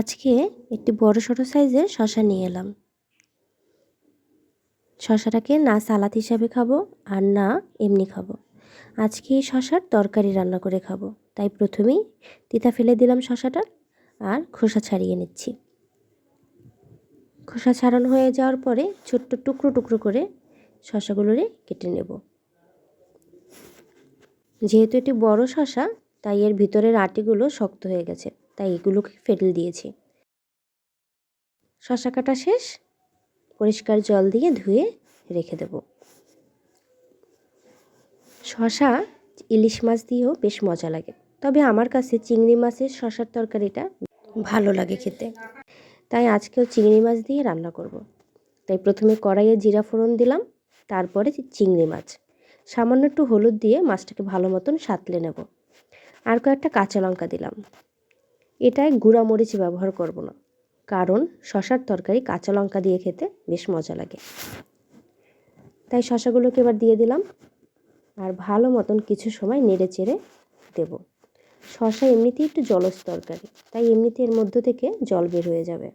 আজকে একটি বড় সড়ো সাইজের শশা নিয়ে এলাম। শশাটাকে না সালাদ হিসাবে খাব আর না এমনি খাব। আজকে এই শশার তরকারি রান্না করে খাব। তাই প্রথমেই তিতা ফেলে দিলাম শশাটা আর খোসা ছাড়িয়ে নিচ্ছি। খোসা ছাড়ানো হয়ে যাওয়ার পরে ছোট্ট টুকরো টুকরো করে শশাগুলোরে কেটে নেব। যেহেতু এটি বড় শশা, তাই এর ভিতরের আটিগুলো শক্ত হয়ে গেছে। তাই এগুলোকে ফেটে দিয়েছি। শশা কাটা শেষ। পরিষ্কার জল দিয়ে ধুয়ে রেখে দেব। শশা, ইলিশ মাছ দিয়েও বেশ মজা লাগে। তবে আমার কাছে চিংড়ি মাছের শশার তরকারিটা ভালো লাগে খেতে। তাই আজকেও চিংড়ি মাছ দিয়ে রান্না করব। তাই প্রথমে কড়াইয়ে জিরা ফোড়ন দিলাম, তারপরে চিংড়ি মাছ। সামান্য একটু হলুদ দিয়ে মাছটাকে ভালো মতন সাতলে নেব। আর কয়েকটা কাঁচা লঙ্কা দিলাম। এটায় গুঁড়া মরিচ ব্যবহার করব না, কারণ শশার তরকারি কাঁচা লঙ্কা দিয়ে খেতে বেশ মজা লাগে। তাই শশাগুলোকে এবার দিয়ে দিলাম আর ভালো মতন কিছু সময় নেড়ে চেড়ে দেব। শশা এমনিতেই একটু জলস তরকারি, তাই এমনিতে এর মধ্য থেকে জল বের হয়ে যাবে।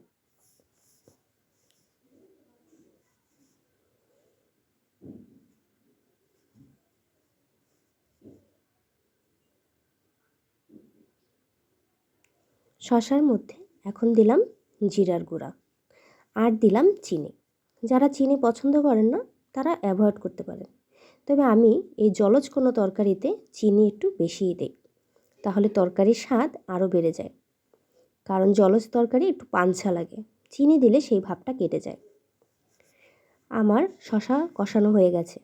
শশার মধ্যে এখন দিলাম জিরার গুঁড়া আর দিলাম চিনি। যারা চিনি পছন্দ করেন না, তারা অ্যাভয়েড করতে পারেন। তবে আমি এই জলজ কোনো তরকারিতে চিনি একটু বেশিই দিই। তাহলে তরকারির স্বাদ আরও বেড়ে যায়। কারণ জলজ তরকারি একটু পাঞ্ছা লাগে। চিনি দিলে সেই ভাবটা কেটে যায়। আমার শশা কষানো হয়ে গেছে।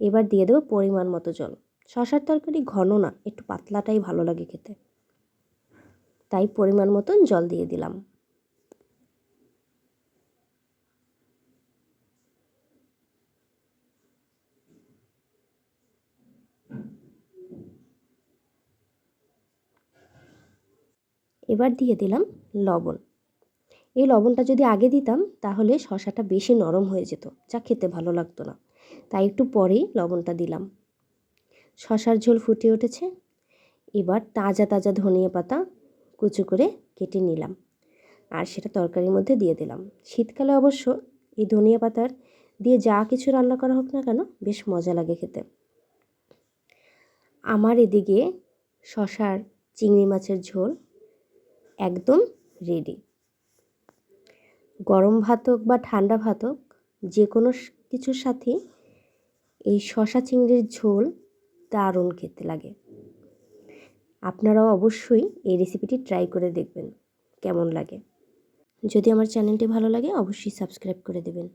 এবার দিয়ে দেবো পরিমাণ মতো জল। শশার তরকারি ঘন না, একটু পাতলাটাই ভালো লাগে খেতে। তাই পরিমাণ মতন জল দিয়ে দিলাম। এবার দিয়ে দিলাম লবণ। এই লবণটা যদি আগে দিতাম, তাহলে শশাটা বেশি নরম হয়ে যেত, যা খেতে ভালো লাগতো না। তাই একটু পরেই লবণটা দিলাম। শশার ঝোল ফুটে উঠেছে। এবার তাজা তাজা ধনিয়া পাতা কুচু করে কেটে নিলাম আর সেটা তরকারির মধ্যে দিয়ে দিলাম। শীতকালে অবশ্য এই ধনিয়া পাতার দিয়ে যা কিছু রান্না করা হোক না কেন বেশ মজা লাগে খেতে। আমার এদিকে শশার চিংড়ি মাছের ঝোল একদম রেডি গরম ভাত হোক বা ঠান্ডা ভাত হোক যে কোনো কিছুর সাথে এই শশা চিংড়ির ঝোল দারুণ খেতে লাগে। আপনারাও অবশ্যই এই রেসিপিটি ট্রাই করে দেখবেন। কেমন লাগে? যদি আমার চ্যানেলটি ভালো লাগে, অবশ্যই সাবস্ক্রাইব করে দেবেন।